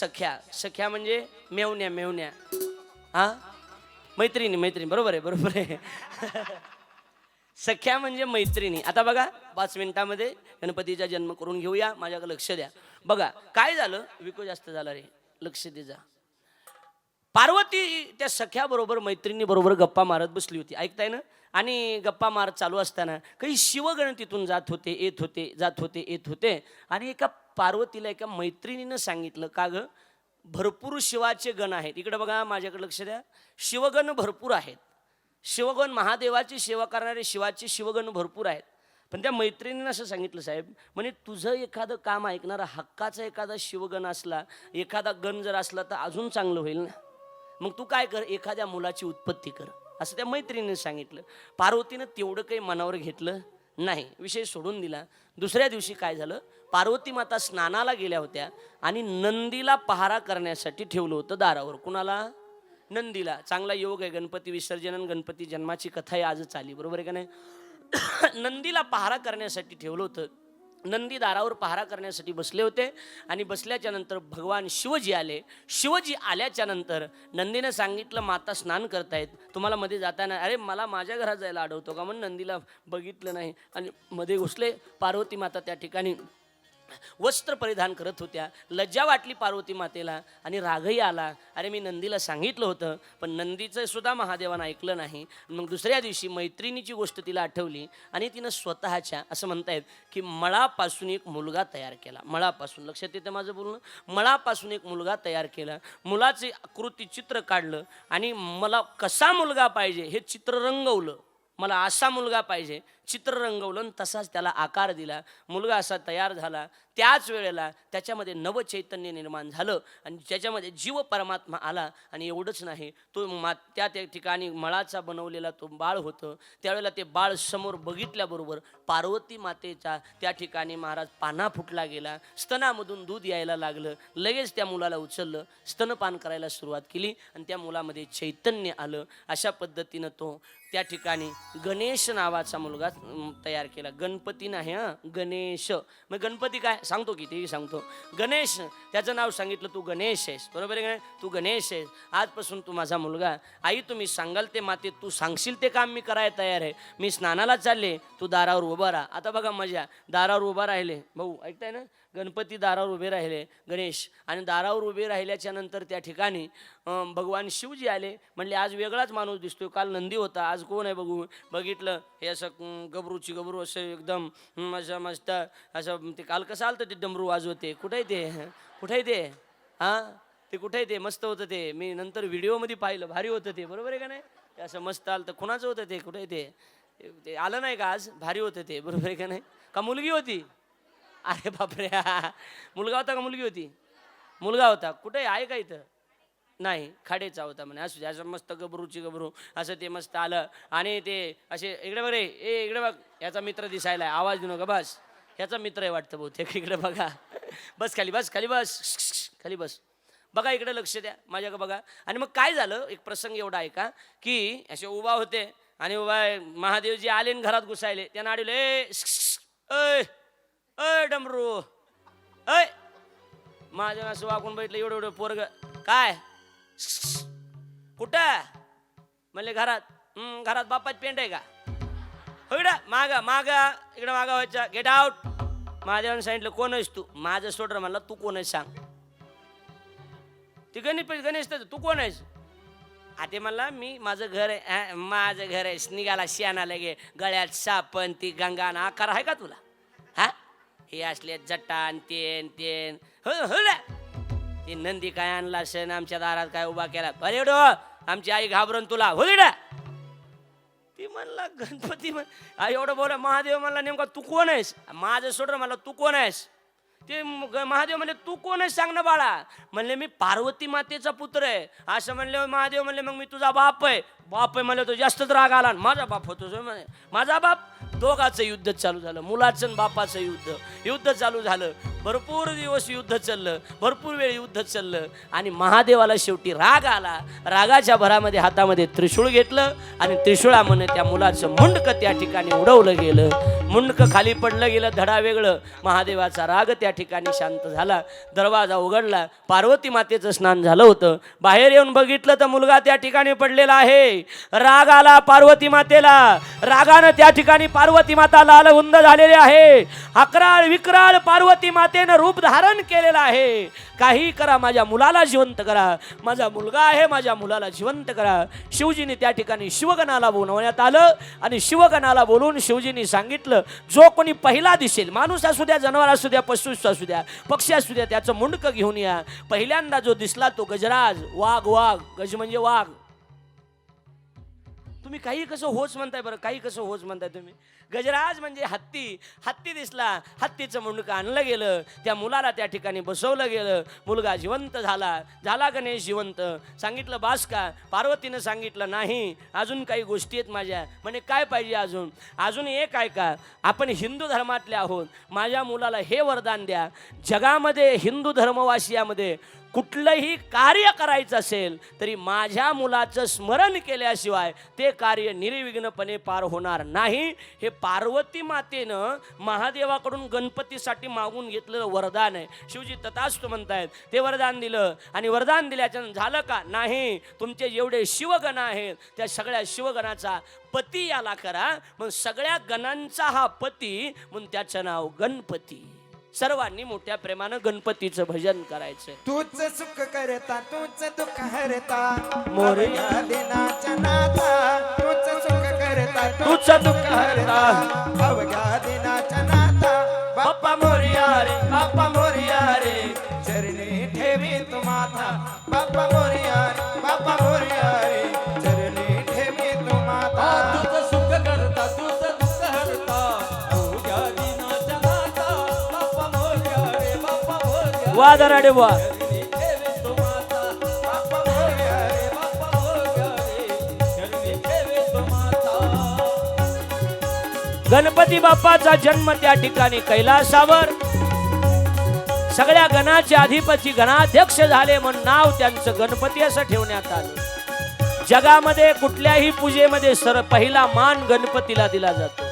सख्या. सख्या म्हणजे मेवण्या मेवण्या. हा? मैत्रिणी मैत्रिणी. बरोबर आहे बरोबर आहे. सख्या म्हणजे मैत्रिणी. आता बघा पाच मिनिटामध्ये गणपतीचा जन्म करून घेऊया. माझ्याकडे लक्ष द्या. बघा काय झालं? विको जास्त झाला रे. लक्ष दे जा. पार्वती त्या सख्याबरोबर मैत्रिणीबरोबर गप्पा मारत बसली होती. ऐकताय ना? आणि गप्पा मारत चालू असताना काही शिवगण तिथून जात होते येत होते जात होते येत होते. आणि एका पार्वतीला एका मैत्रिणीनं सांगितलं का ग? भरपूर शिवाचे गण आहेत. इकडे बघा माझ्याकडे लक्ष द्या. शिवगण भरपूर आहेत. शिवगण महादेवाची सेवा करणारे शिवाचे शिवगण भरपूर आहेत. पण त्या मैत्रिणीनं असं सांगितलं साहेब म्हणजे तुझं एखादं काम ऐकणारा हक्काचा एखादा शिवगण असला एखादा गण जर असला तर अजून चांगलं होईल ना? मग तू काय कर एखाद्या मुलाची उत्पत्ती कर. असं त्या मैत्रिणीने सांगितलं. पार्वतीनं तेवढं काही मनावर घेतलं नाही. विषय सोडून दिला. दुसऱ्या दिवशी काय झालं? पार्वती माता स्नानाला गेल्या होत्या आणि नंदीला पहारा करण्यासाठी ठेवलं होतं दारावर. कुणाला? नंदीला. चांगला योग आहे. गणपती विसर्जन गणपती जन्माची कथा आहे आजच आली. बरोबर आहे का नाही? नंदीला पहारा करण्यासाठी ठेवलं होतं. नंदी दारावर पहारा करण्यासाठी बसले होते आणि बसल्याच्या नंतर भगवान शिवजी आले. शिवजी आल्याच्यानंतर नंदीनं सांगितलं माता स्नान करतायत. तुम्हाला मध्ये जाताना अरे मला माझ्या घरात जायला आढळतो का? म्हणून नंदीला बघितलं नाही. आणि मध्ये घुसले. पार्वती माता त्या ठिकाणी वस्त्र परिधान करत होत्या. लज्जा वाटली पार्वती मातेला आणि रागही आला. अरे मी नंदीला सांगितलं होतं पण नंदीचं सुद्धा महादेवानं ऐकलं नाही. मग दुसऱ्या दिवशी मैत्रिणीची गोष्ट तिला आठवली आणि तिनं स्वतःच्या असं म्हणतायत की मळापासून एक मुलगा तयार केला. मळापासून लक्षात येतं माझं बोलणं? मळापासून एक मुलगा तयार केला. मुलाचे आकृती चित्र काढलं आणि मला कसा मुलगा पाहिजे हे चित्र रंगवलं. मला असा मुलगा पाहिजे चित्र रंगवलं तसाच त्याला आकार दिला. मुलगा असा तयार झाला. त्याच वेळेला त्याच्यामध्ये नवचैतन्य निर्माण झालं आणि त्याच्यामध्ये जीव परमात्मा आला आणि एवढंच नाही तो मा त्या त्या ठिकाणी मळाचा बनवलेला तो बाळ होतं. त्यावेळेला ते बाळ समोर बघितल्याबरोबर पार्वती मातेचा त्या ठिकाणी महाराज पाना फुटला गेला. स्तनामधून दूध यायला लागलं. लगेच त्या मुलाला उचललं. स्तनपान करायला सुरुवात केली आणि त्या मुलामध्ये चैतन्य आलं. अशा पद्धतीनं तो त्या ठिकाणी गणेश नावाचा मुलगा तयार केला. गणपती नाही हां? गणेश. मग गणपती काय? सांगतो की तेही सांगतो. गणेश त्याचं नाव सांगितलं तू गणेश आहेस. बरोबर आहे तू गणेश आहेस. आजपासून तू माझा मुलगा. आई तुम्ही सांगाल ते माते तू सांगशील ते काम मी करायला तयार आहे. मी स्नानाला चालले. तू दारावर उभा राहा. आता बघा मजा. दारावर उभा राहिले. भाऊ ऐकताय ना? गणपती दारावर उभे राहिले गणेश. आणि दारावर उभे राहिल्याच्या नंतर त्या ठिकाणी भगवान शिवजी आले. म्हणले आज वेगळाच माणूस दिसतोय. काल नंदी होता. आज कोण आहे बघू? बघितलं. हे असं गबरूची गबरू असं एकदम असं मस्त असं ते काल कसं आलं ते डमरू वाजवते कुठे आहे ते? कुठे आहे ते? हां? ते कुठे आहे ते? मस्त होतं ते. मी नंतर व्हिडिओमध्ये पाहिलं. भारी होतं ते. बरोबर आहे का नाही? असं मस्त आलं तर कुणाचं होतं ते? कुठे आहे ते? ते आलं नाही का आज? भारी होतं ते. बरोबर आहे का नाही? का मुलगी होती? अरे बापरे. मुलगा होता का मुलगी होती? मुलगा होता. कुठे आहे? का इथं? नाही खाडेचा होता म्हणे. असू दे, असं मस्त गबरूची गबरू असं ते मस्त आलं. आणि ते असे इकडे बघ रे. ए इकडे बघ. याचा मित्र दिसायला आहे, आवाज देऊ नका बस. याचा मित्र आहे वाटतं बहुतेक. इकडे बघा. बस खाली बस खाली बस. खाली बस. बघा इकडे लक्ष द्या. माझ्याकडे बघा. आणि मग काय झालं? एक प्रसंग एवढा आहे का? की असे उभा होते. आणि उभा महादेवजी आले आणि घरात घुसायले. त्यांना आडवले ए अय डमरू. अय. माझ्या असं वाकून बघितलं एवढं एवढं पोरग. काय? कुठं? म्हणले घरात. घरात बापाच पेंट आहे का? हो इकडं मागा मागा. इकडं मागा व्हायचा. गेट आउट माझ्या सांगितलं कोण आहेस तू? माझं सोडर म्हणला तू कोण आहेस सांग. ती गणेश गणेश तर तू कोण आहेस? आते म्हणला मी माझं घर आहे अं, माझं घर आहे. निघाला शियाना लगे गळ्यात सापण ती गंगा ना आकार आहे का तुला? हा? हे असले जटान तेन तेन. हो हो ती ते नंदी काय आणला सण आमच्या दारात काय उभा केला? अरे डो आमची आई घाबरून तुला. हो ना ती म्हणला गणपती म्हण एवढं बोला महादेव म्हणला नेमका तू कोण आहेस? माझं सोडलं मला तू कोण आहेस? ते महादेव म्हणले तू कोण आहेस सांग ना बाळा. म्हणले मी पार्वती मातेचा पुत्र आहे. असं म्हणले महादेव म्हणले मग मी तुझा बाप आहे. बाप आहे म्हणले तो जास्तच राग आला आणि माझा बाप होतो. म्हणे माझा बाप दोघाचं युद्ध चालू झालं मुलाचं आणि बापाचं युद्ध. युद्ध चालू झालं भरपूर दिवस युद्ध चाललं भरपूर वेळ युद्ध चाललं आणि महादेवाला शेवटी राग आला. रागाच्या भरामध्ये हातामध्ये त्रिशूळ घेतलं आणि त्रिशूळामध्ये त्या मुलाचं मुंडक त्या ठिकाणी उडवलं गेलं. मुंडक खाली पडलं गेलं धडा वेगळं. महादेवाचा राग त्या ठिकाणी शांत झाला. दरवाजा उघडला. पार्वती मातेचं स्नान झालं होतं. बाहेर येऊन बघितलं तर मुलगा त्या ठिकाणी पडलेला आहे. राग आला पार्वती मातेला. रागानं त्या ठिकाणी पार्वती माता लालहुंद झालेली आहे. अकराळ विक्राळ पार्वती मातेनं रूप धारण केलेलं आहे. काही करा माझ्या मुलाला जिवंत करा. माझा मुलगा आहे माझ्या मुलाला जिवंत करा. शिवजीने त्या ठिकाणी शिवगणाला बोलवण्यात आलं आणि शिवगणाला बोलून शिवजींनी सांगितलं जो कोणी पहिला दिसेल माणूस असू द्या जनावर असू द्या पशु असू द्या पक्षी असू द्या त्याचं मुंडकं घेऊन या. पहिल्यांदा जो दिसला तो गजराज वाघ वाघ गज म्हणजे वाघ. तुम्ही काही कसं होच म्हणताय बरं काही कसं होच म्हणताय तुम्ही? गजराज म्हणजे हत्ती. हत्ती दिसला हत्तीचं मुंडकं आणलं गेलं त्या मुलाला त्या ठिकाणी बसवलं गेलं. मुलगा जिवंत झाला. झाला गणेश जिवंत? सांगितलं बास का पार्वतीनं सांगितलं नाही. अजून काही गोष्टी आहेत माझ्या. म्हणे काय पाहिजे अजून? अजून एक आहे का? आपण हिंदू धर्मातले आहोत. माझ्या मुलाला हे वरदान द्या. जगामध्ये हिंदू धर्मवासियामध्ये कुठलंही कार्य करायचं असेल तरी माझ्या मुलाचं स्मरण केल्याशिवाय ते कार्य निर्विघ्नपणे पार होणार नाही. हे पार्वती मातेनं महादेवाकडून गणपतीसाठी मागून घेतलेलं वरदान आहे. शिवजी तथास्तु म्हणतायत ते वरदान दिलं आणि वरदान दिल्याच्या झालं का? नाही. तुमचे जेवढे शिवगण आहेत. त्या सगळ्या शिवगणाचा पती याला करा. मग सगळ्या गणांचा हा पती म्हणून त्याचं नाव गणपती. सर्वांनी मोठ्या प्रेमानं गणपतीचं भजन करायचं तूच सुख करता तूच दुःख हरता. मोरया. दिनाच्या नाथा तूच सुख करता तूच दुःख हरता. अवघ्या दिनाच्या नाथा बाप्पा मोरया रे बाप्पा मोरया रे. चरणी ठेवी तू माथा. बाप्पा मोरया वा तो वा गणपती बाप्पाचा जन्म त्या ठिकाणी कैलासावर. सगळ्या गणाचे अधिपती गणाध्यक्ष झाले म्हणून नाव त्यांचं गणपती असं ठेवण्यात आलं. जगामध्ये कुठल्याही पूजेमध्ये सर पहिला मान गणपतीला दिला जातो.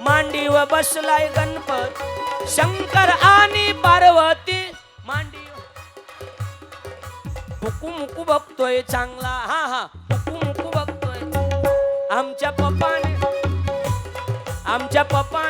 मांडीव बसलाय गणपत. शंकर आणि पार्वती मांडी. मुकू मुकू बघतोय चांगला. हा हा. मुकू मुकू बघतोय. आमच्या पप्पाने आमच्या पप्पाने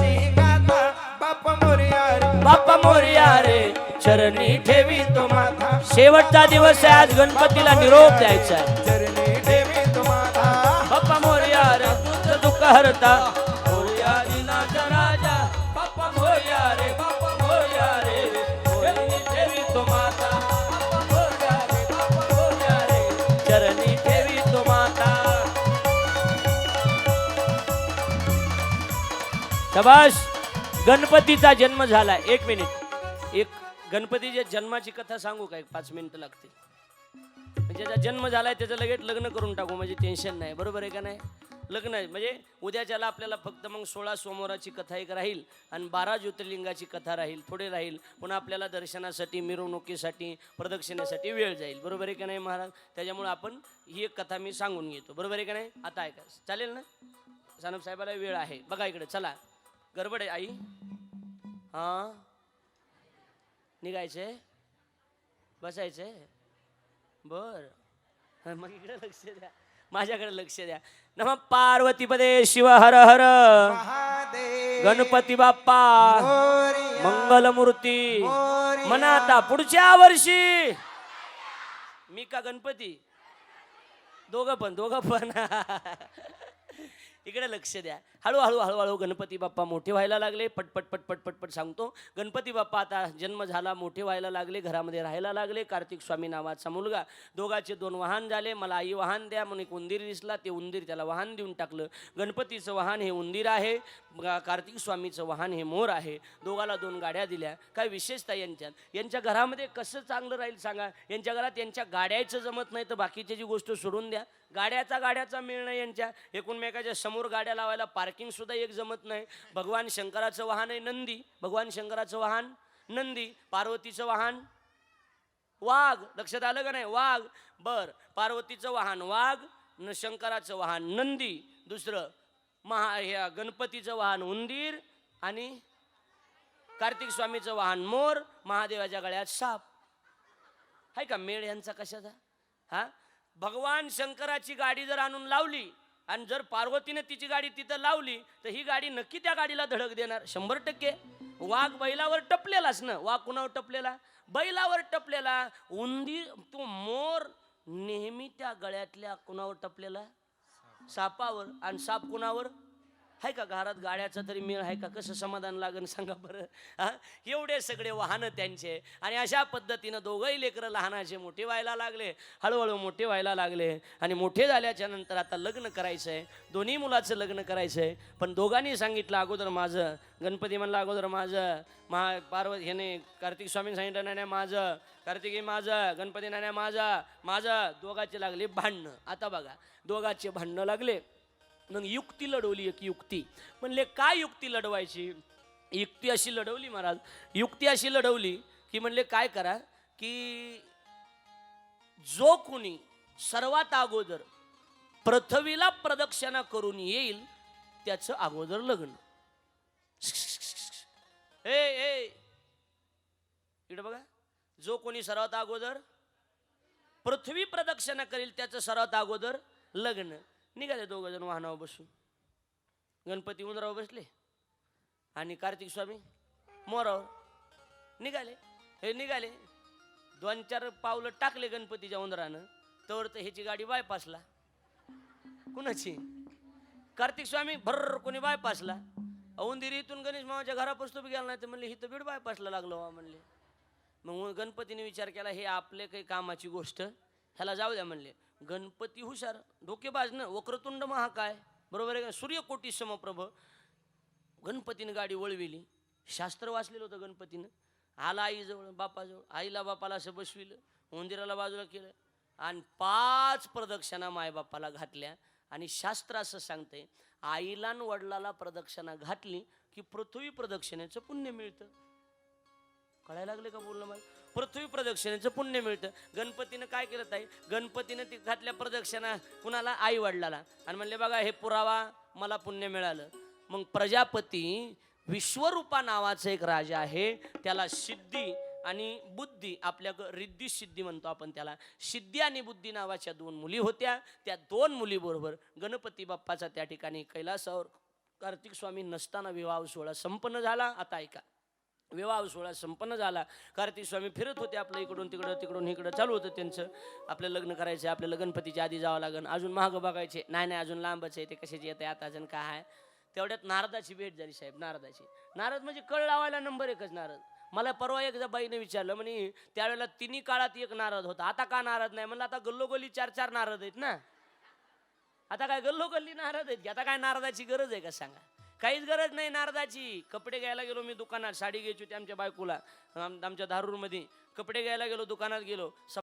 वाचावी कशी गाथा बाप मोरया रे बाप्पा मोरया रे चरणी ठेवी तो माथा. शेवटचा दिवस आहे आज गणपतीला निरोप द्यायचा आहे. चरणी ठेवी तो माथा. बाप्पा मोरया रे दुःख हरता. शबाश गणपतीचा जन्म झाला एक मिनिट एक गणपतीच्या जन्माची कथा सांगू का? एक पाच मिनिटं लागते म्हणजे ज्याचा जन्म झालाय त्याचं लगेच लग्न करून टाकू. म्हणजे टेन्शन नाही. बरोबर आहे का नाही? लग्न आहे. म्हणजे उद्याच्याला आपल्याला फक्त मग सोळा सोमवाराची कथा एक राहील आणि बारा ज्योतिर्लिंगाची कथा राहील. थोडे राहील. पुन्हा आपल्याला दर्शनासाठी मिरवणुकीसाठी प्रदक्षिणेसाठी वेळ जाईल. बरोबर आहे का नाही महाराज? त्याच्यामुळे आपण ही एक कथा मी सांगून घेतो. बरोबर आहे का नाही? आता ऐका. चालेल ना? सानप साहेबाला वेळ आहे. बघा इकडे. चला. गडबड आहे आई. हां. निघायचंय बसायचंय बर. मग इकडे लक्ष द्या. माझ्याकडे लक्ष द्या. नम पार्वतीपदे शिव हर हर. गणपती बाप्पा. मंगलमूर्ती. म्हणा आता पुढच्या वर्षी. मी का गणपती? दोघं पण दोघं पण. इकडे लक्ष द्या. हळूहळू हळूहळू गणपती बाप्पा मोठे व्हायला लागले. पटपट पटपट पटपट सांगतो. गणपती बाप्पा आता जन्म झाला मोठे व्हायला लागले घरामध्ये राहायला लागले. कार्तिक स्वामी नावाचा मुलगा. दोघाचे दोन वाहन झाले. मला आई वाहन द्या म्हणून एक उंदीर दिसला. ते उंदीर त्याला वाहन देऊन टाकलं. गणपतीचं वाहन हे उंदीर आहे. कार्तिक स्वामीचं वाहन हे मोर आहे. दोघाला दोन गाड्या दिल्या. काय विशेषता यांच्यात? यांच्या घरामध्ये कसं चांगलं राहील सांगा? यांच्या घरात यांच्या गाड्याचं जमत नाही तर बाकीची जी गोष्ट सोडून द्या. गाड्याचा गाड्याचा मेळ नाही यांच्या. एकूणमेकाच्या समोर गाड्या लावायला पार्किंगसुद्धा एक जमत नाही. भगवान शंकराचं वाहन आहे नंदी. भगवान शंकराचं वाहन? नंदी. पार्वतीचं वाहन? वाघ. लक्षात आलं का नाही? वाघ. बर. पार्वतीचं वाहन वाघ न शंकराचं वाहन नंदी. दुसरं महा ह्या गणपतीचं वाहन उंदीर आणि कार्तिक स्वामीचं वाहन मोर महादेवाच्या गळ्यात साप. आहे का मेळ यांचा कशाचा? हा? भगवान शंकराची गाडी जर आणून लावली आणि जर पार्वतीने तिची गाडी तिथं लावली तर ही गाडी नक्की त्या गाडीला धडक देणार. शंभर टक्के. वाघ बैलावर टपलेलाच ना. वाघ कुणावर टपलेला? बैलावर टपलेला. उंदीर तो मोर नेहमी त्या गळ्यातल्या कुणावर टपलेला? सापावर आणि साप कुणावर? आहे का घरात गाड्याचा तरी मेळ आहे का? कसं समाधान लागेल सांगा बरं? हा? एवढे सगळे वाहनं त्यांचे. आणि अशा पद्धतीनं दोघंही लेकरं लहानाचे मोठे व्हायला लागले. हळूहळू मोठे व्हायला लागले. आणि मोठे झाल्याच्यानंतर आता लग्न करायचं आहे दोन्ही मुलाचं लग्न करायचं आहे पण दोघांनी सांगितलं अगोदर माझं. गणपती म्हणलं अगोदर माझं. महा पार्वत ह्याने कार्तिक स्वामीने सांगितलं नाही नाही माझं. कार्तिकी माझं. गणपती नाही माझं. माझं. दोघाचे लागले भांडणं. आता बघा दोघाचे भांडणं लागले. मग युक्ती लढवली एक युक्ती. म्हणले काय युक्ती लढवायची? युक्ती अशी लढवली महाराज. युक्ती अशी लढवली की म्हणले काय करा की जो कोणी सर्वात अगोदर पृथ्वीला प्रदक्षिणा करून येईल त्याचं अगोदर लग्न. हे हे. इकडे बघा. जो कोणी सर्वात अगोदर पृथ्वी प्रदक्षिणा करेल त्याचं सर्वात अगोदर लग्न. निघाले दोघं जण वाहनावर बसून. गणपती उंदरावर बसले. आणि कार्तिक स्वामी मोरावर निघाले. हे निघाले. दोन चार पावलं टाकले गणपतीच्या उंदरानं. तर तर ह्याची गाडी बायपासला कुणाची? कार्तिक स्वामी भर कोणी बायपासला औंदिरी इथून गणेश मामाच्या घरापासून बी गेला नाही तर म्हणले हिथं बीड बायपासला लागलो वा म्हणले. मग गणपतीने विचार केला हे आपले काही कामाची गोष्ट ह्याला जाऊ द्या म्हणले. गणपती हुशार डोकेबाज ना वक्रतुंड महाकाय. बरोबर आहे का? सूर्यकोटी समप्रभ. गणपतीनं गाडी वळविली. शास्त्र वाचलेलं होतं गणपतीनं. आला आईजवळ बापाजवळ. आईला बापाला असं बसविलं. मंदिराला बाजूला केलं. आणि पाच प्रदक्षिणा मायबापाला घातल्या. आणि शास्त्र असं सांगतंय आईला न वडिलाला प्रदक्षिणा घातली की पृथ्वी प्रदक्षिणेचं पुण्य मिळतं. कळायला लागले का बोलणं मला? पृथ्वी प्रदक्षिणेचं पुण्य मिळतं. गणपतीनं काय केलं ताई? गणपतीनं ती घातल्या प्रदक्षिणा कुणाला? आई वडिलाला. आणि म्हणले बघा हे पुरावा मला पुण्य मिळालं. मग प्रजापती विश्वरूपा नावाचं एक राजा आहे. त्याला सिद्धी आणि बुद्धी आपल्या रिद्धी सिद्धी म्हणतो आपण त्याला. सिद्धी आणि बुद्धी नावाच्या दोन मुली होत्या. त्या दोन मुलीबरोबर गणपती बाप्पाचा त्या ठिकाणी कैलासावर कार्तिक स्वामी नसताना विवाह सोहळा संपन्न झाला. आता ऐका. विवाह सोहळा संपन्न झाला. कार्तिक स्वामी फिरत होते आपलं इकडून तिकडं तिकडून इकडं. चालू होतं त्यांचं. आपलं लग्न करायचं आपल्याला गणपतीच्या आधी जावं लागेल अजून महाग बघायचे. नाही नाही अजून लांबच आहे. ते कशाची येते आता अजून काय आहे? तेवढ्यात नारदाची भेट झाली साहेब नारदाची. नारद म्हणजे कळ लावायला नंबर एकच नारद. मला परवा एकदा बाईने विचारलं म्हणे त्यावेळेला तिन्ही काळात एक नारद होता. आता का नारद नाही? म्हणलं आता गल्लोगल्ली चार चार नारद आहेत ना. आता काय गल्लोगल्ली नारद आहेत की? आता काय नारदाची गरज आहे का सांगा. काहीच गरज नाही नारदाची. कपडे घ्यायला गेलो मी दुकानात साडी घ्यायची होती आमच्या बायकोला. आमच्या दारूरमध्ये. कपडे घ्यायला गेलो दुकानात गेलो.